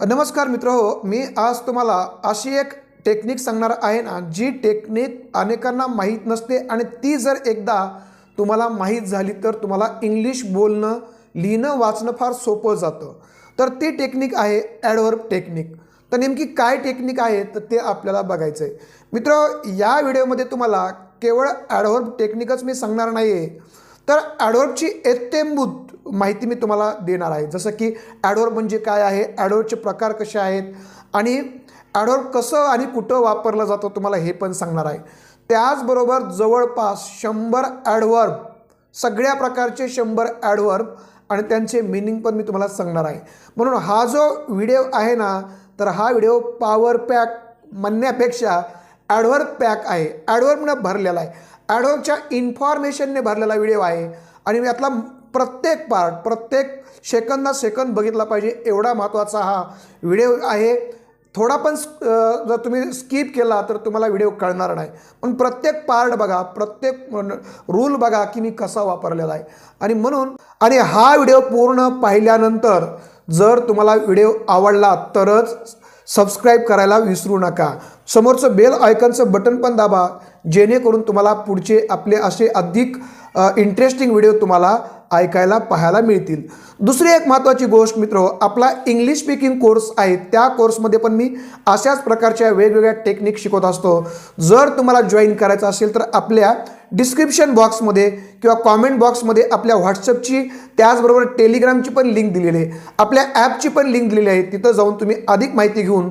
नमस्कार मित्र हो मी आज तुम्हाला अशी एक टेक्निक सांगणार आहे ना जी टेक्निक अनेकांना माहीत नसते आणि ती जर एकदा तुम्हाला माहीत झाली तर तुम्हाला इंग्लिश बोलणं लिहिणं वाचणं फार सोपं जातं. तर ती टेक्निक आहे ॲडवर्ब टेक्निक. तर नेमकी काय टेक्निक आहे तर ते आपल्याला बघायचं आहे मित्र या व्हिडिओमध्ये तुम्हाला केवळ ॲडवर्ब टेक्निकच मी सांगणार नाही आहे तर ॲडवर्बची एत्तेंभूत माहिती मी तुम्हाला देणार आहे. जसं की ॲडवर्ब म्हणजे काय आहे? ॲडवर्बचे प्रकार कसे आहेत? आणि ॲडवर्ब कसं आणि कुठं वापरलं जातं तुम्हाला हे पण सांगणार आहे. त्याचबरोबर जवळपास शंभर ॲडवर्ब सगळ्या प्रकारचे शंभर ॲडवर्ब आणि त्यांचे मिनिंग पण मी तुम्हाला सांगणार आहे. म्हणून हा जो व्हिडिओ आहे ना तर हा व्हिडिओ पॉवर पॅक म्हणण्यापेक्षा ॲडवर्ब पॅक आहे. ॲडवर्बनं भरलेला आहे. ॲडवर्बच्या इन्फॉर्मेशनने भरलेला व्हिडिओ आहे. आणि यातला प्रत्येक पार्ट प्रत्येक सेकंदा सेकंद बघितला पाहिजे एवढा महत्त्वाचा हा व्हिडिओ आहे. थोडा पण जर तुम्ही स्किप केला तर तुम्हाला व्हिडिओ कळणार नाही. पण प्रत्येक पार्ट बघा प्रत्येक रूल बघा की मी कसा वापरलेला आहे. आणि म्हणून आणि हा व्हिडिओ पूर्ण पाहिल्यानंतर जर तुम्हाला व्हिडिओ आवडला तरच सबस्क्राईब करायला विसरू नका. समोरचं बेल आयकनचं बटन पण दाबा. जेणेकरून तुम्हाला पुढचे आपले असे अधिक इंटरेस्टिंग व्हिडिओ तुम्हाला ऐकायला पाहायला मिळतील. दुसरी एक महत्त्वाची गोष्ट मित्र हो, आपला इंग्लिश स्पीकिंग कोर्स आहे त्या कोर्समध्ये पण मी अशाच प्रकारच्या वेगवेगळ्या टेक्निक शिकवत असतो. जर तुम्हाला जॉईन करायचं असेल तर आपल्या डिस्क्रिप्शन बॉक्समध्ये किंवा कॉमेंट बॉक्समध्ये आपल्या व्हॉट्सअपची त्याचबरोबर टेलिग्रामची पण लिंक दिलेली आहे. आपल्या ॲपची पण लिंक दिलेली आहे तिथं जाऊन तुम्ही अधिक माहिती घेऊन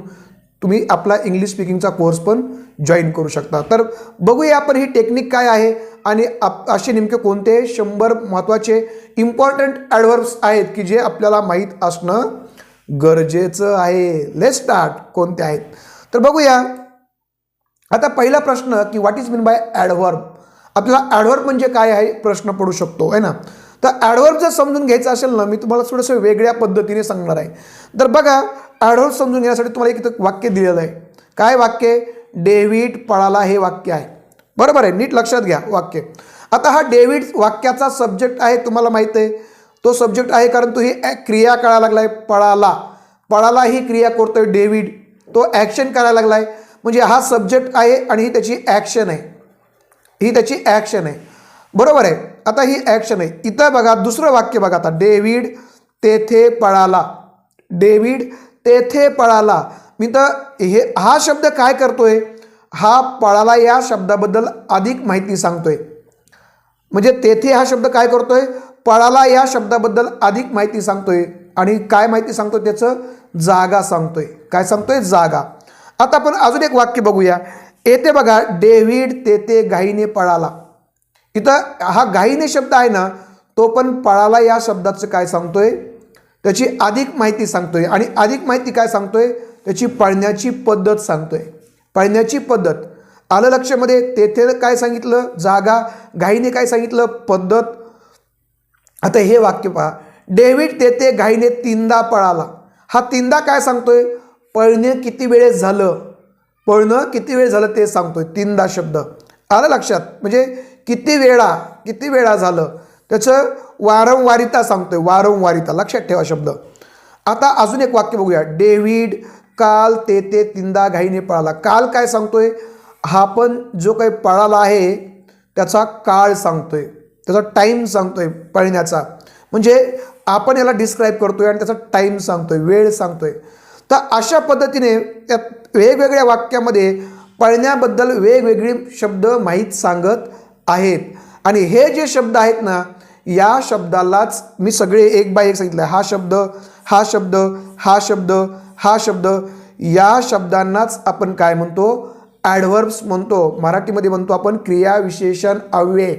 तुम्ही आपला इंग्लिश स्पीकिंगचा कोर्स पण जॉईन करू शकता. तर बघूया आपण ही टेक्निक काय आहे आणि आप असे नेमके कोणते शंभर महत्त्वाचे इम्पॉर्टंट ॲडव्हर्ब्स आहेत की जे आपल्याला माहीत असणं गरजेचं आहे. लेट स्टार्ट कोणते आहेत? तर बघूया. आता पहिला प्रश्न की what is mean by adverb आपल्याला ॲडव्हर्ब म्हणजे काय आहे? प्रश्न पडू शकतो आहे ना? तर ॲडव्हर्ब जर समजून घ्यायचं असेल ना मी तुम्हाला थोडंसं वेगळ्या पद्धतीने सांगणार आहे. तर बघा आढळ समजून घेण्यासाठी तुम्हाला एक इथं वाक्य दिलेलं आहे. काय वाक्य? डेव्हिड पळाला हे वाक्य आहे. बरोबर आहे नीट लक्षात घ्या वाक्य. आता हा डेव्हिड वाक्याचा सब्जेक्ट आहे तुम्हाला माहीत आहे. तो सब्जेक्ट आहे कारण तो ही ॲ- क्रिया करायला लागला आहे पळाला. पळाला ही क्रिया करतोय डेव्हिड. तो ॲक्शन करायला लागला आहे म्हणजे हा सब्जेक्ट आहे आणि ही त्याची ॲक्शन आहे. ही त्याची ॲक्शन आहे. बरोबर आहे. आता ही ॲक्शन आहे. इथं बघा दुसरं वाक्य बघा आता. डेव्हिड तेथे पळाला. डेव्हिड तेथे पळाला. मी तर हे हा शब्द काय करतोय? हा पळाला या शब्दाबद्दल अधिक माहिती सांगतोय. म्हणजे तेथे हा शब्द काय करतोय? पळाला या शब्दाबद्दल अधिक माहिती सांगतोय. आणि काय माहिती सांगतोय त्याचं? जागा सांगतोय. काय सांगतोय? जागा. आता आपण अजून एक वाक्य बघूया. येथे बघा डेव्हिड तेथे घाईने पळाला. इथं हा घाईने शब्द आहे ना तो पण पळाला या शब्दाचं काय सांगतोय? त्याची अधिक माहिती सांगतोय. आणि अधिक माहिती काय सांगतोय? त्याची पळण्याची पद्धत सांगतोय. पळण्याची पद्धत. आलं लक्षामध्ये? तेथे काय सांगितलं? जागा घाईने काय सांगितलं? पद्धत. आता हे वाक्य पहा. डेव्हिड तेथे घाईने तीनदा पळाला. हा तीनदा काय सांगतोय? पळणे किती वेळेस झालं? पळणं किती वेळ झालं ते सांगतोय. तीनदा शब्द. आलं लक्षात? म्हणजे किती वेळा किती वेळा झालं? त्याचं वारंवारिता सांगतोय वारंवारिता. लक्षात ठेवा शब्द. आता अजून एक वाक्य बघूया. डेव्हिड काल ते ते तीनदा घाईने पळाला. काल काय सांगतोय? हा पण जो काही पळाला आहे त्याचा काळ सांगतोय. त्याचा टाईम सांगतोय पळण्याचा. म्हणजे आपण याला डिस्क्राईब करतोय आणि त्याचा टाईम सांगतोय वेळ सांगतोय. तर अशा पद्धतीने त्या वेगवेगळ्या वाक्यामध्ये पळण्याबद्दल वेगवेगळे शब्द माहीत सांगत आहेत. आणि हे जे शब्द आहेत ना या शब्दालाच मी सगळे एक बाय एक सांगितलं. हा शब्द हा शब्द हा शब्द हा शब्द या शब्दांनाच आपण काय म्हणतो? ॲडव्हर्ब्स म्हणतो. मराठीमध्ये म्हणतो आपण क्रियाविशेषण अव्यय.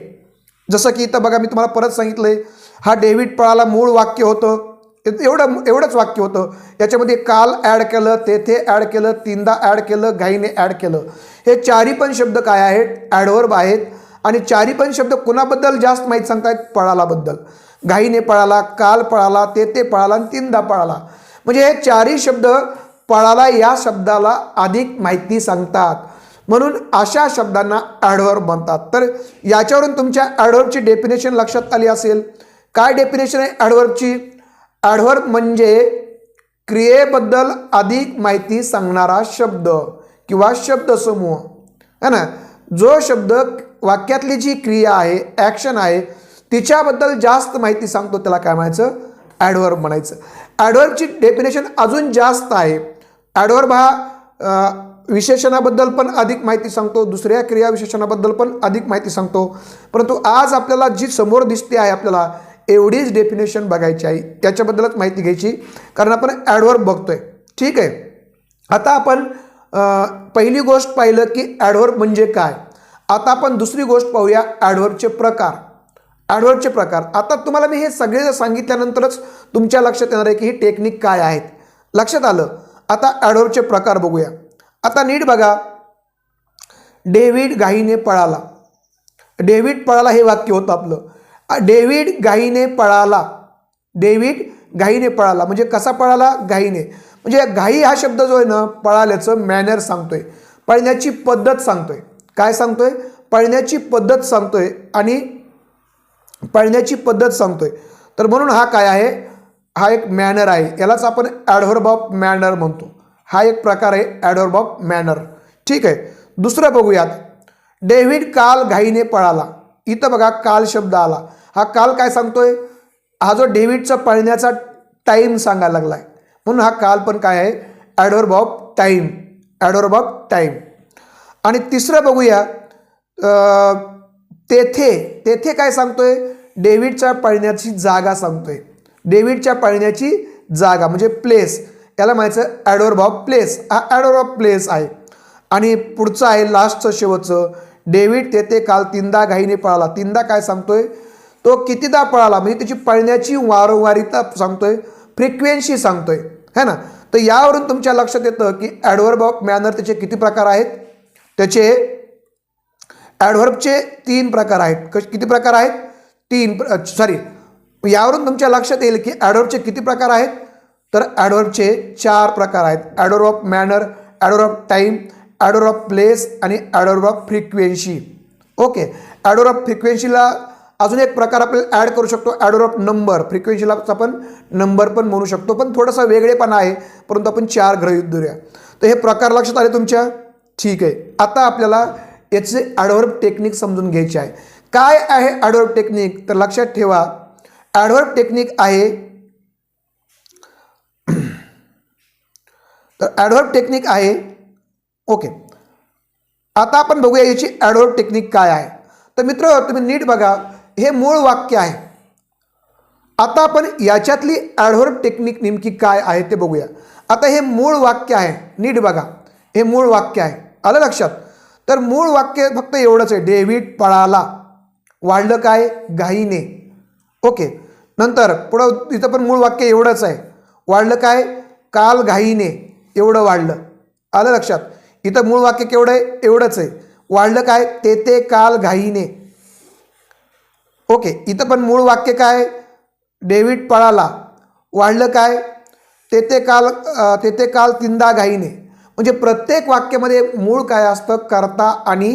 जसं की इथं बघा मी तुम्हाला परत सांगितलंय हा डेव्हिड पळाला मूळ वाक्य होतं. एवढं एवढंच वाक्य होतं. याच्यामध्ये काल ॲड केलं तेथे ॲड केलं तीनदा ॲड केलं घाईने ॲड केलं. हे चारी पण शब्द काय आहेत? ॲडवर्ब आहेत. आणि चारी पण शब्द कुणाबद्दल जास्त माहीत सांगतायत? पळालाबद्दल. घाईने पळाला काल पळाला ते ते पळाला आणि तीनदा पळाला. म्हणजे हे चारही शब्द पळाला या शब्दाला अधिक माहिती सांगतात. म्हणून अशा शब्दांना ॲडवर्ब म्हणतात. तर याच्यावरून तुमच्या ॲडवर्बची डेफिनेशन लक्षात आली असेल. काय डेफिनेशन आहे ॲडवर्बची ॲडवर्ब म्हणजे क्रियेबद्दल अधिक माहिती सांगणारा शब्द किंवा शब्दसमूह. है ना? जो शब्द वाक्यातली जी क्रिया आहे ॲक्शन आहे तिच्याबद्दल जास्त माहिती सांगतो त्याला काय म्हणायचं? ॲडवर्ब म्हणायचं. ॲडवर्बची डेफिनेशन अजून जास्त आहे. ॲडवर्ब हा विशेषणाबद्दल पण अधिक माहिती सांगतो दुसऱ्या क्रिया विशेषणाबद्दल पण अधिक माहिती सांगतो. परंतु आज आपल्याला जी समोर दिसते आहे आपल्याला एवढीच डेफिनेशन बघायची आहे. त्याच्याबद्दलच माहिती घ्यायची कारण आपण ॲडवर्ब बघतोय. ठीक आहे? आता आपण पहिली गोष्ट पाहिलं की ॲडवर्ब म्हणजे काय? आता आपण दुसरी गोष्ट पाहूया ॲडवर्बचे प्रकार. ॲडवर्बचे प्रकार. आता तुम्हाला मी हे सगळे सांगितल्यानंतरच तुमच्या लक्षात येणार आहे की ही टेक्निक काय आहेत. लक्षात आलं? आता ॲडवर्बचे प्रकार बघूया. आता नीट बघा. डेव्हिड घाईने पळाला. डेव्हिड पळाला हे वाक्य होतं आपलं. डेव्हिड घाईने पळाला. डेव्हिड घाईने पळाला. म्हणजे कसा पळाला? घाईने म्हणजे घाई हा शब्द जो आहे ना पळाल्याचं मॅनर सांगतोय. पळण्याची पद्धत सांगतोय. काय सांगतोय? पळण्याची पद्धत सांगतोय आणि पळण्याची पद्धत सांगतोय. तर म्हणून हा काय आहे? हा एक मॅनर आहे. यालाच आपण ॲडव्हर्ब ऑफ मॅनर म्हणतो. हा एक प्रकार आहे ॲडव्हर्ब ऑफ मॅनर ठीक आहे? दुसरं बघूयात. डेव्हिड काल घाईने पळाला. इथं बघा काल शब्द आला. हा काल काय सांगतोय? हा जो डेव्हिडचा पळण्याचा टाईम सांगायला लागला आहे म्हणून हा काल पण काय आहे? Adverb of time adverb of time आणि तिसरं बघूया तेथे तेथे काय सांगतोय? डेव्हिडच्या पळण्याची जागा सांगतोय. डेव्हिडच्या पळण्याची जागा म्हणजे प्लेस. याला म्हणायचं ॲडोर ऑफ प्लेस. हा ॲडोर ऑफ प्लेस आहे. आणि पुढचं आहे लास्टचं शेवटचं. डेव्हिड तेथे काल तीनदा घाईने पळाला. तीनदा काय सांगतोय? तो कितीदा पळाला? म्हणजे त्याची पळण्याची वारंवारिता सांगतोय. फ्रिक्वेन्सी सांगतोय. है ना? तर यावरून तुमच्या लक्षात येतं की ॲडवर्ब ऑफ मॅनर त्याचे किती प्रकार आहेत? त्याचे ॲडव्हर्बचे तीन प्रकार आहेत. कश किती प्रकार आहेत? तीन प्र सॉरी यावरून तुमच्या लक्षात येईल की ॲडव्हर्बचे किती प्रकार आहेत? तर ॲडव्हर्बचे चार प्रकार आहेत. Adverb of manner adverb of time adverb of place आणि adverb of frequency okay adverb of फ्रिक्वेन्सीला अजून एक प्रकार आपल्याला ॲड करू शकतो. ॲडोर ऑफ नंबर फ्रिक्वेन्सीला आपण नंबर पण म्हणू शकतो. पण थोडासा वेगळेपणा आहे. परंतु आपण चार ग्रहित धरूया. तर हे प्रकार लक्षात आले तुमच्या? ठीक आहे. आता आपल्याला याचे ॲडव्हर्ब टेक्निक समजून घ्यायचे आहे. काय आहे ॲडव्हर्ब टेक्निक तर लक्षात ठेवा. ॲडव्हर्ब टेक्निक आहे तर ॲडव्हर्ब टेक्निक आहे. ओके आता आपण बघूया याची ॲडव्हर्ब टेक्निक काय आहे. तर मित्र तुम्ही नीट बघा. हे मूळ वाक्य आहे. आता आपण याच्यातली ॲडव्हर्ब टेक्निक नेमकी काय आहे ते बघूया. आता हे मूळ वाक्य आहे. नीट बघा. हे मूळ वाक्य आहे. आलं लक्षात? तर मूळ वाक्य फक्त एवढंच आहे डेव्हिड पळाला. वाढलं काय? घाईने. ओके. नंतर पुढं इथं पण मूळ वाक्य एवढंच आहे. वाढलं काय? काल घाईने. एवढं वाढलं. आलं लक्षात? इथं मूळ वाक्य केवढं आहे? एवढंच आहे. वाढलं काय? ते ते काल घाईने. ओके. इथं पण मूळ वाक्य काय? डेव्हिड पळाला. वाढलं काय? तेथे काल ते तेथे काल तीनदा घाईने. म्हणजे प्रत्येक वाक्यामध्ये मूळ काय असतं? करता आणि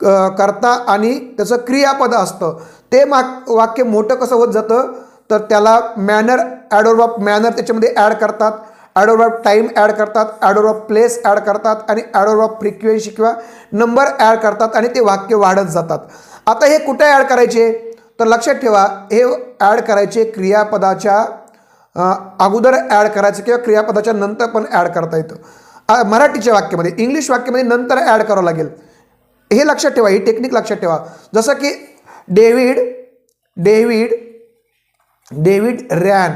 अ, करता आणि त्याचं क्रियापद असतं. ते माक वाक्य मोठं कसं होत जातं? तर त्याला मॅनर ॲडोर ऑफ मॅनर त्याच्यामध्ये ॲड करतात. ॲडोर ऑफ टाईम ॲड करतात. ॲडोर ऑफ प्लेस ॲड करतात. आणि ॲडोर ऑफ फ्रिक्वेन्सी किंवा नंबर ॲड करतात आणि ते वाक्य वाढत जातात. आता हे कुठे ॲड करायचे? तर लक्षात ठेवा हे ॲड करायचे क्रियापदाच्या अगोदर ॲड करायचं किंवा क्रियापदाच्या नंतर पण ॲड करता येतं. मराठीच्या वाक्यामध्ये इंग्लिश वाक्यामध्ये नंतर ॲड करावं लागेल. हे लक्षात ठेवा ही टेक्निक लक्षात ठेवा. जसं की David David David ran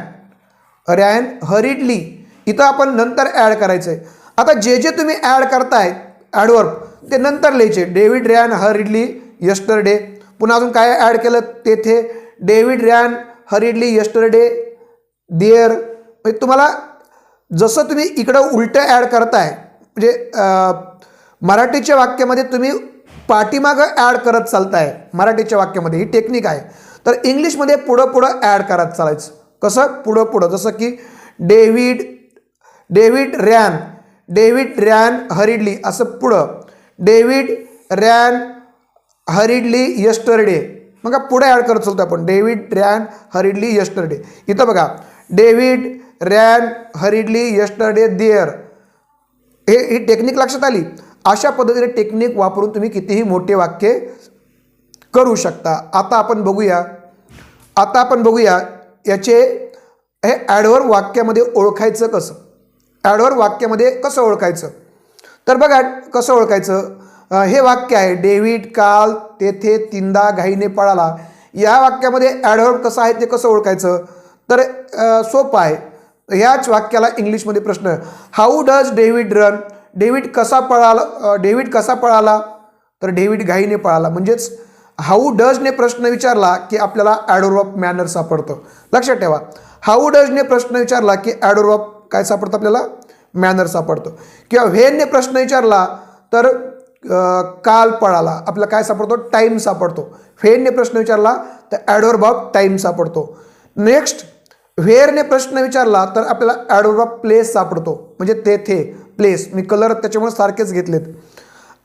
ran hurriedly इथं आपण नंतर ॲड करायचं आहे आता जे जे तुम्ही ॲड करताय ॲडवर्ब ते नंतर लिहायचे. डेव्हिड रॅन हरिडली यस्टरडे पुन्हा अजून काय ॲड केलं? तेथे David ran hurriedly yesterday there म्हणजे तुम्हाला जसं तुम्ही इकडं उलटं ॲड करताय म्हणजे मराठीच्या वाक्यामध्ये तुम्ही पाठीमागं ॲड करत चालताय मराठीच्या वाक्यामध्ये ही टेक्निक आहे. तर इंग्लिशमध्ये पुढं पुढं ॲड करत चालायचं. कसं? पुढं पुढं जसं की David David ran David ran hurriedly असं पुढं. David ran hurriedly yesterday. मग पुढे ॲड करत चालतो आपण. David ran hurriedly yesterday. इथं बघा. David ran hurriedly yesterday there हे ही टेक्निक लक्षात आली? अशा पद्धतीने टेक्निक वापरून तुम्ही कितीही मोठे वाक्य करू शकता. आता आपण बघूया. आता आपण बघूया याचे हे ॲडवर वाक्यामध्ये ओळखायचं कसं? ॲडवर वाक्यामध्ये कसं ओळखायचं? तर बघा कसं ओळखायचं? हे वाक्य आहे डेव्हिड काल तेथे तीनदा घाईने पळाला. या वाक्यामध्ये ॲडवर कसं आहे ते कसं ओळखायचं? तर सोपं आहे. ह्याच वाक्याला इंग्लिशमध्ये प्रश्न how does David run David कसा पळाला? डेव्हिड कसा पळाला? तर डेव्हिड घाईने पळाला. म्हणजेच हाऊ डजने प्रश्न विचारला की आपल्याला ॲडोर ऑफ मॅनर सापडतं. लक्षात ठेवा. हाऊ डजने प्रश्न विचारला की ॲडोर ऑफ काय सापडतं आपल्याला? मॅनर सापडतं. किंवा व्हेनने प्रश्न विचारला तर काल पळाला. आपला काय सापडतो? टाईम सापडतो. व्हेनने प्रश्न विचारला तर ॲडोर ऑफ टाईम सापडतो. नेक्स्ट व्हेअरने प्रश्न विचारला तर आपल्याला ॲडोर ऑफ प्लेस सापडतो. म्हणजे तेथे प्लेस. मी कलर त्याच्यामुळे सारखेच घेतलेत.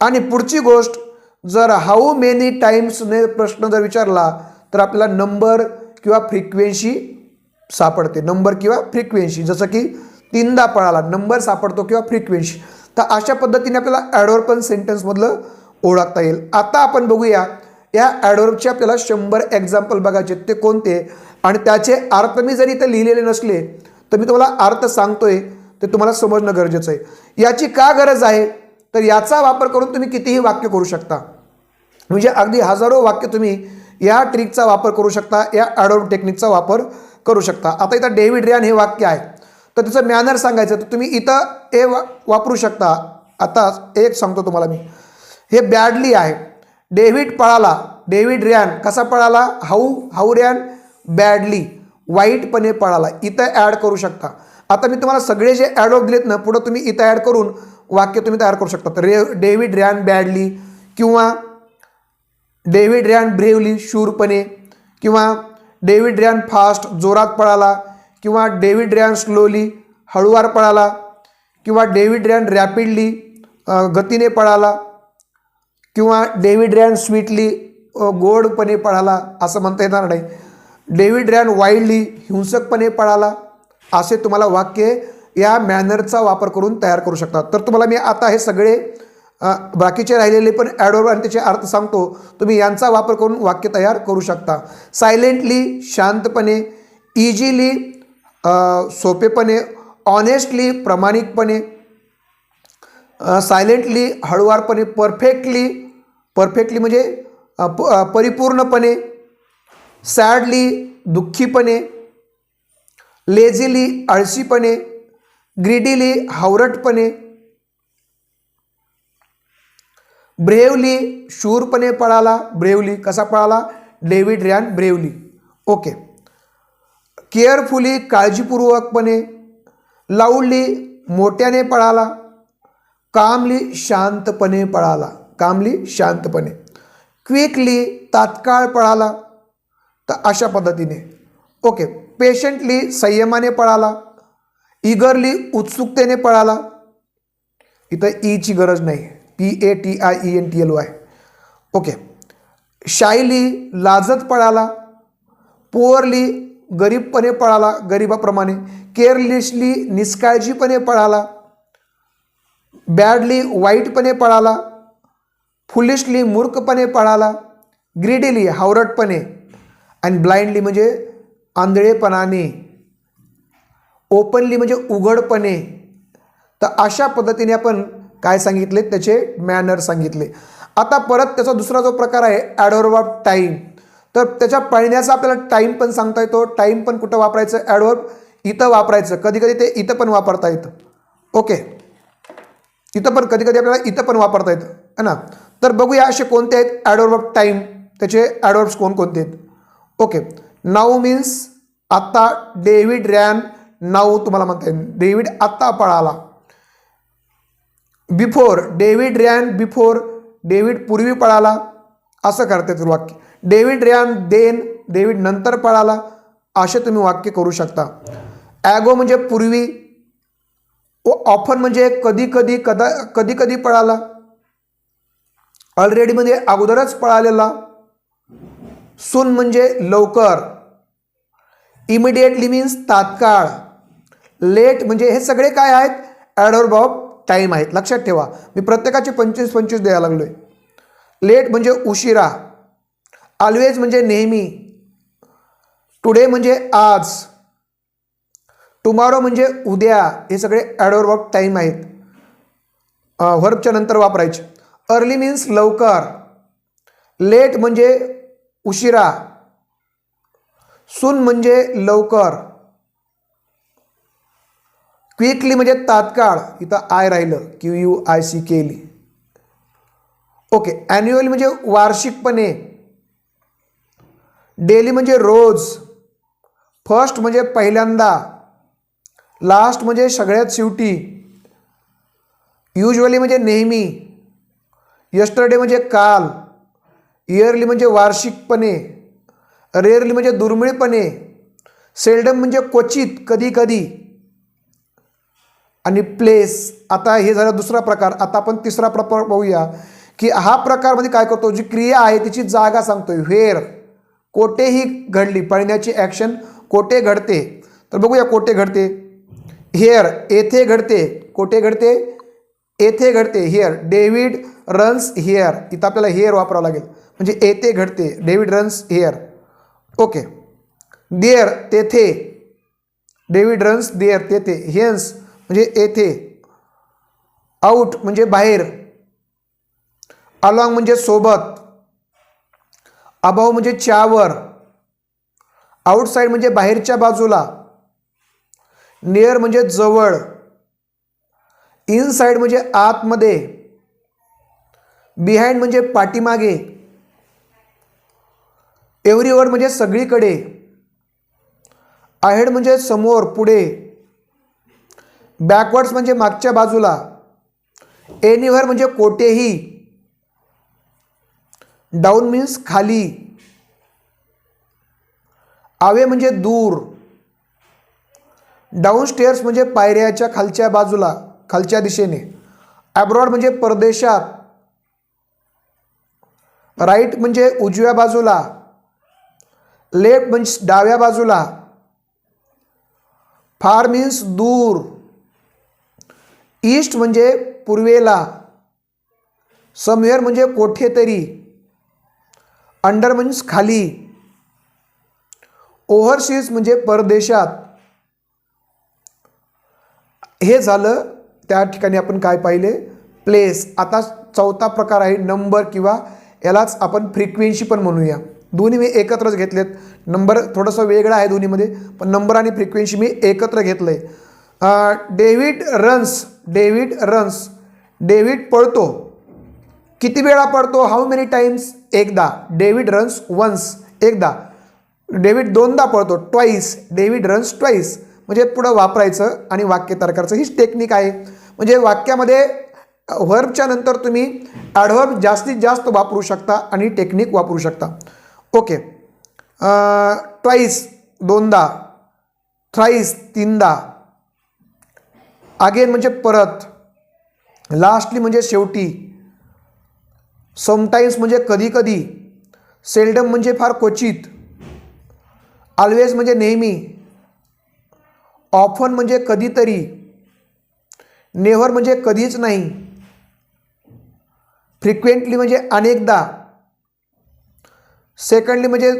आणि पुढची गोष्ट जर हाऊ मेनी टाईम्सने प्रश्न जर विचारला तर आपल्याला नंबर किंवा फ्रिक्वेन्सी सापडते. नंबर किंवा फ्रिक्वेन्सी जसं की तीनदा पळाला नंबर सापडतो किंवा फ्रिक्वेन्सी तर अशा पद्धतीने आपल्याला ॲडोर पण सेंटेन्समधलं ओळखता येईल. आता आपण बघूया या ॲडवर्बचे आपल्याला शंभर एक्झाम्पल बघायचे ते कोणते? आणि त्याचे अर्थ मी जरी इथे लिहिलेले नसले तर मी तुम्हाला अर्थ सांगतोय ते तुम्हाला समजणं गरजेचं आहे. याची का गरज आहे? तर याचा वापर करून तुम्ही कितीही वाक्य करू शकता. म्हणजे अगदी हजारो वाक्य तुम्ही या ट्रिकचा वापर करू शकता या ॲडोब टेक्निकचा वापर करू शकता. आता इथं डेव्हिड रियान हे वाक्य आहे. तर त्याचं मॅनर सांगायचं तर तुम्ही इथं हे वा वापरू शकता. आता एक सांगतो तुम्हाला मी. हे बॅडली आहे. डेव्हिड पळाला. डेव्हिड रॅन कसा पळाला? How how ran badly. वाईटपणे पळाला. इथं ॲड करू शकता. आता मी तुम्हाला सगळे जे ॲडॉप दिलेत ना पुढं तुम्ही इथं ॲड करून वाक्य तुम्ही तयार करू शकता. तर रे डेव्हिड रॅन बॅडली किंवा डेव्हिड रॅन ब्रेवली शूरपणे किंवा डेव्हिड रॅन फास्ट जोरात पळाला किंवा डेव्हिड रॅन स्लोली हळुवार पळाला किंवा डेव्हिड रॅन रॅपिडली गतीने पळाला किंवा डेव्हिड रॅन स्वीटली गोडपणे पळाला असं म्हणता येणार नाही. डेव्हिड रॅन वाईल्डली हिंसकपणे पळाला असे तुम्हाला वाक्य या मॅनरचा वापर करून तयार करू शकता. तर तुम्हाला मी आता हे सगळे बाकीचे राहिलेले पण ॲडोर आणि त्याचे अर्थ सांगतो. तुम्ही यांचा वापर करून वाक्य तयार करू शकता. सायलेंटली शांतपणे इजिली सोपेपणे ऑनेस्टली प्रामाणिकपणे सायलेंटली हळुवारपणे परफेक्टली परफेक्टली म्हणजे प- परिपूर्णपणे सॅडली दुःखीपणे लेझिली आळशीपणे ग्रिडीली हावरटपणे ब्रेवली शूरपणे पळाला ब्रेवली कसा पळाला? David ran bravely. Okay. Carefully काळजीपूर्वकपणे loudly मोठ्याने पळाला कामली शांतपणे पळाला. कामली शांतपणे. क्विकली तात्काळ पळाला. तर अशा पद्धतीने. ओके पेशंटली संयमाने पळाला. इगरली उत्सुकतेने पळाला. इथं e ईची गरज नाही. P A T I E N T L Y okay Shayali लाजत पळाला. पोअरली गरीबपणे पळाला गरिबाप्रमाणे. केअरलेसली निष्काळजीपणे पळाला. बॅडली वाईटपणे पळाला. फुलिशली मूर्खपणे पळाला ग्रिडीली हावरटपणे आणि ब्लाइंडली म्हणजे आंधळेपणाने ओपनली म्हणजे उघडपणे. तर अशा पद्धतीने आपण काय सांगितले? त्याचे मॅनर सांगितले. आता परत त्याचा दुसरा जो प्रकार आहे ॲडवर्ब ऑफ टाईम तर त्याच्या पळण्याचा आपल्याला टाईम पण सांगता येतो. टाईम पण कुठं वापरायचं? ॲडवर्ब इथं वापरायचं. कधी कधी ते इथं पण वापरता येतं. ओके इथं पण कधी कधी आपल्याला इथं पण वापरता येतं. है ना? तर बघूया असे कोणते आहेत? ॲडवर्ब ऑफ टाईम त्याचे ॲडोर्ब्स कोणकोणते आहेत? ओके नाऊ मीन्स आत्ता डेव्हिड रॅन नाऊ तुम्हाला म्हणता येईल. डेव्हिड आत्ता पळाला. Before David ran before David पूर्वी पळाला. असं करता येतील वाक्य. डेव्हिड रॅन देन डेव्हिड नंतर पळाला. असे तुम्ही वाक्य करू शकता. ॲगो म्हणजे पूर्वी. व ऑफन म्हणजे कधी कधी कदा कधी कधी पळाला. ऑलरेडी म्हणजे अगोदरच पळालेला. सून म्हणजे लवकर. इमिडिएटली मीन्स तात्काळ. लेट म्हणजे हे सगळे काय आहेत? ॲडवर्ब ऑफ टाईम आहेत. लक्षात ठेवा. मी प्रत्येकाचे पंचवीस पंचवीस द्यायला लागलो आहे लेट म्हणजे उशिरा. ऑलवेज म्हणजे नेहमी. टुडे म्हणजे आज. टुमारो म्हणजे उद्या. हे सगळे ॲडवर्ब ऑफ टाईम आहेत. व्हर्बच्या नंतर वापरायचे. अर्ली मीन्स लवकर. लेट म्हणजे उशिरा. सून म्हणजे लवकर. क्विकली म्हणजे तात्काळ. इथं आय राहिलं. क्यू यू आय सी केली ओके ॲन्युअल म्हणजे वार्षिकपणे. डेली म्हणजे रोज. फर्स्ट म्हणजे पहिल्यांदा. लास्ट म्हणजे सगळ्यात शेवटी. युजली म्हणजे नेहमी. यस्टरडे म्हणजे काल. इयरली म्हणजे वार्षिकपणे. रेअरली म्हणजे दुर्मिळपणे. सेल्डम म्हणजे क्वचित कधी कधी आणि प्लेस आता हे झालं दुसरा प्रकार. आता आपण तिसरा प्रकार पाहूया की हा प्रकारमध्ये काय करतो? जी क्रिया आहे तिची जागा सांगतोय. व्हेर कोठेही घडली. पळण्याची ॲक्शन कोठे घडते? तर बघूया कोठे घडते. हेअर येथे घडते. कोठे घडते? येथे घडते. हेअर डेव्हिड रन्स हिअर इथं आपल्याला हिअर वापरावं लागेल. म्हणजे येथे घडते. David runs here okay there तेथे. डेव्हिड रन्स देअर तेथे. हेन्स म्हणजे येथे. आऊट म्हणजे बाहेर. अलॉंग म्हणजे सोबत. अभाव म्हणजे च्यावर. आउटसाईड म्हणजे बाहेरच्या बाजूला. नियर म्हणजे जवळ. इनसाईड म्हणजे आतमध्ये. बिहाइंड म्हणजे पाठीमागे. एव्हरीवर म्हणजे सगळीकडे. आहेड म्हणजे समोर पुढे. बॅकवर्ड्स म्हणजे मागच्या बाजूला. एनिव्हर म्हणजे कोठेही. डाऊन मीन्स खाली. आवे म्हणजे दूर. डाऊन स्टेअर्स म्हणजे पायऱ्याच्या खालच्या बाजूला खालच्या दिशेने. ॲब्रॉड म्हणजे परदेशात. राईट म्हणजे उजव्या बाजूला लेफ्ट म्हणजे डाव्या बाजूला. फार मीन्स दूर. ईस्ट म्हणजे पूर्वेला. समवेअर म्हणजे कोठेतरी. अंडर म्हणजे खाली. ओव्हरसीज म्हणजे परदेशात. हे झालं त्या ठिकाणी आपण काय पाहिले? प्लेस. आता चौथा प्रकार आहे नंबर किंवा यालाच आपण फ्रिक्वेन्सी पण म्हणूया. दोन्ही मी एकत्रच घेतलेत. नंबर थोडंसं वेगळं आहे दोन्हीमध्ये पण नंबर आणि फ्रिक्वेन्सी मी एकत्र घेतलं आहे David runs David runs David पळतो. किती वेळा पडतो हाऊ मेनी टाइम्स एकदा. डेव्हिड रन्स वन्स एकदा. डेव्हिड दोनदा पळतो. ट्वाईस डेव्हिड रन्स ट्वाईस म्हणजे पुढं वापरायचं आणि वाक्य तयार हीच टेक्निक आहे. म्हणजे वाक्यामध्ये व्हर्बच्या नंतर तुम्ही ॲडव्हर्ब जास्तीत जास्त वापरू शकता आणि टेक्निक वापरू शकता. ओके ट्वाईस दोनदा. थ्राईस तीनदा. अगेन म्हणजे परत. लास्टली म्हणजे शेवटी. समटाईम्स म्हणजे कधी कधी. सेल्डम म्हणजे फार क्वचित. ऑलवेज म्हणजे नेहमी. ऑफन म्हणजे कधीतरी. नेव्हर म्हणजे कधीच नाही. फ्रिक्वेंटली म्हणजे अनेकदा. सेकंडली म्हणजे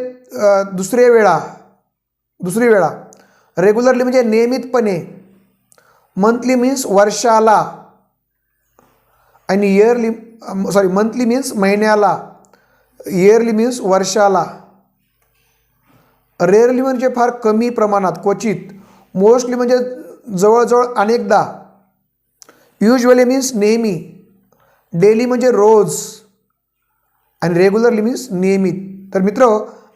दुसरे वेळा. दुसरी वेळा. रेग्युलरली म्हणजे नियमितपणे. मंथली मीन्स वर्षाला. आणि इयरली सॉरी मंथली मीन्स महिन्याला. इयरली मीन्स वर्षाला. रेअरली म्हणजे फार कमी प्रमाणात क्वचित. मोस्टली म्हणजे जवळजवळ अनेकदा. युजली मीन्स नेहमी. डेली म्हणजे रोज. आणि रेग्युलरली मीन्स नियमित. तर मित्र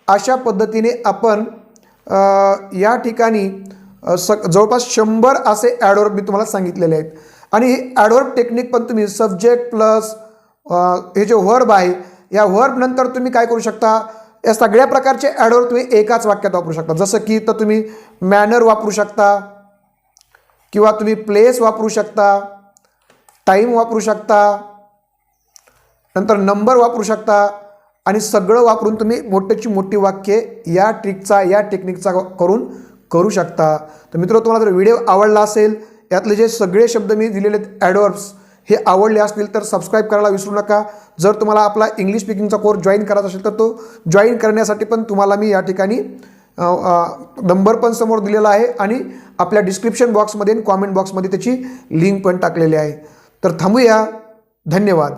अशा पद्धतीने आपण या ठिकाणी स जवळपास शंभर असे ॲडवर्ब मी तुम्हाला सांगितलेले आहेत. आणि हे ॲडवर्ब टेक्निक पण तुम्ही सब्जेक्ट प्लस हे जे व्हर्ब आहे या व्हर्ब नंतर तुम्ही काय करू शकता? या सगळ्या प्रकारचे ॲडवर्ब तुम्ही एकाच वाक्यात वापरू शकता. जसं की तर तुम्ही मॅनर वापरू शकता किंवा तुम्ही प्लेस वापरू शकता टाईम वापरू शकता नंतर नंबर वापरू शकता आणि सगळं वापरून तुम्ही मोठ्याची मोठी वाक्ये या ट्रिकचा या टेक्निकचा करून करू शकता. तर मित्र तुम्हाला जर व्हिडिओ आवडला असेल यातले जे सगळे शब्द मी दिलेले आहेत ॲडवर्ब्स हे आवडले असतील तर सबस्क्राईब करायला विसरू नका. जर तुम्हाला आपला इंग्लिश स्पीकिंगचा कोर्स जॉईन करायचा असेल तर तो जॉईन करण्यासाठी पण तुम्हाला मी या ठिकाणी नंबर पण समोर दिलेला आहे आणि आपल्या डिस्क्रिप्शन बॉक्समध्ये आणि कॉमेंट बॉक्समध्ये त्याची लिंक पण टाकलेली आहे. तर थांबूया. धन्यवाद.